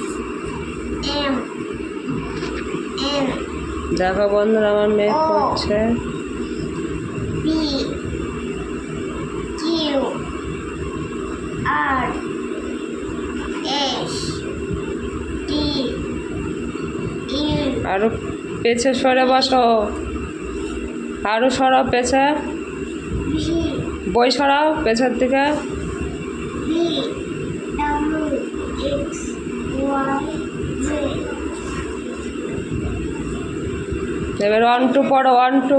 M দেখো বন্ধুরা আমার মেয়ে করছে। আরও পেছে সরে বসো। আরও সরাও পেছে। বই সরাও পেছার দিকে। এবার ওয়ান টু পড়ো ওয়ান টু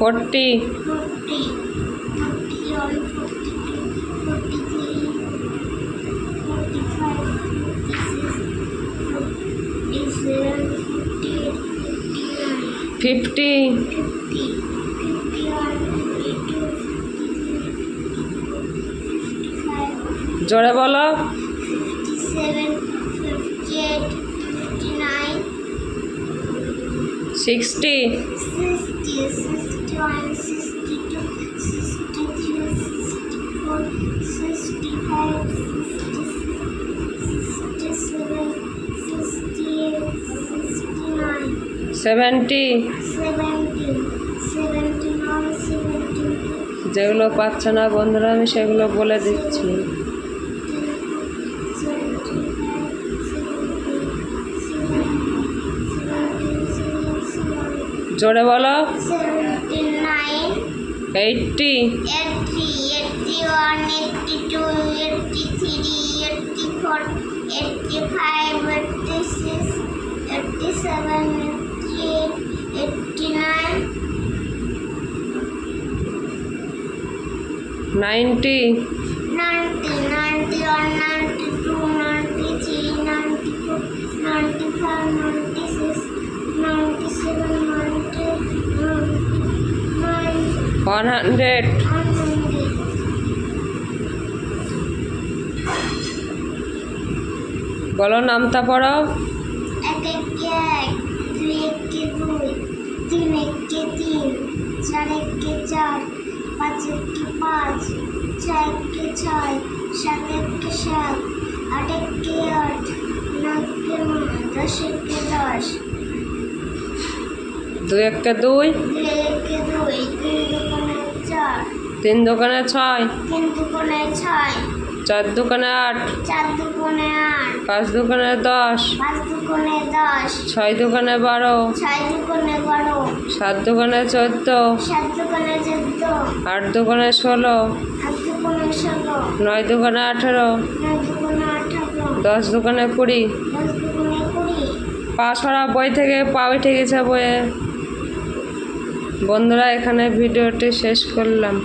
forty-nine, ফিফটি জোরে বলো সিক্সটি। সেভেন্টি যেগুলো পাচ্ছে না বন্ধুরা আমি সেগুলো বলে দিচ্ছি। জোরে বলো এইটটি eighty, ওয়ান হান্ড্রেড. বলো নামতা পড়ো এক একে এক দুই একে দুই তিন একে তিন চার একে চার পাঁচ একে পাঁচ ছয় একে ছয় সাত একে সাত আট একে আট নয় একে নয় দশ একে দশ। দুই একটা দুই। তিন দোকানে ছয়। তিন দোকানে ছয়। চার দোকানে আট। চার দোকানে আট। পাঁচ দোকানে দশ। পাঁচ দোকানে দশ। ছয় দোকানে বারো। ছয় দোকানে বারো। সাত দোকানে চোদ্দ। সাত দোকানে চোদ্দ। আট দোকানে ষোলো। আট দোকানে ষোলো। নয় দোকানে আঠেরো। নয় দোকানে আঠারো। দশ দোকানে কুড়ি। দশ দোকানে কুড়ি। পা সরা বই থেকে পা উঠে গেছে বইয়ে। বন্ধুরা এখানে ভিডিওটি শেষ করলাম।